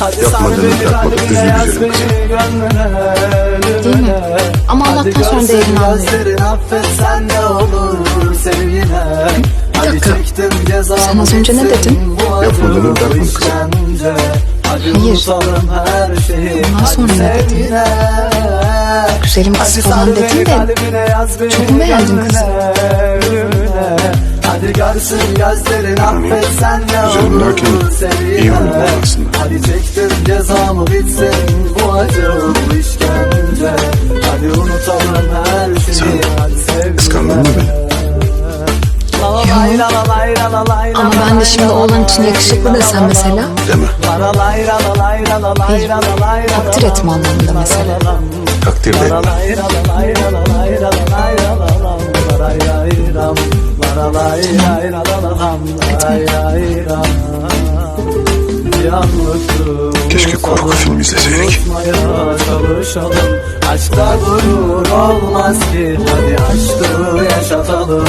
Yapmadığını bırakmadık düzgün güzelim kızım. Değil mi? Ama Allah'tan sonra değerini anlıyorum. Bir dakika. Sen az önce ne dedin? Yapmadığını bırakmadık kızım. Hayır. Ondan sonra ne dedin? Güzelim kız falan dedin de çok mu beğendin kızı? Hadi görsün gözlerin affetsen ne Güzelim derken iyi anlamda aslında. Cezamı bitsin bu acı bu işkence Hadi unutalım her şeyi Sen hadi sevgiler. Kıskandın mı beni? Ama ben de şimdi oğlan için yakışıklı desem mesela Deme. Hayır, takdir etme anlamında mesela. Takdir de etme. Keşke korku filmi izleseydik. Çalışalım. Aşkta gurur olmaz ki. Hadi aşkı yaşatalım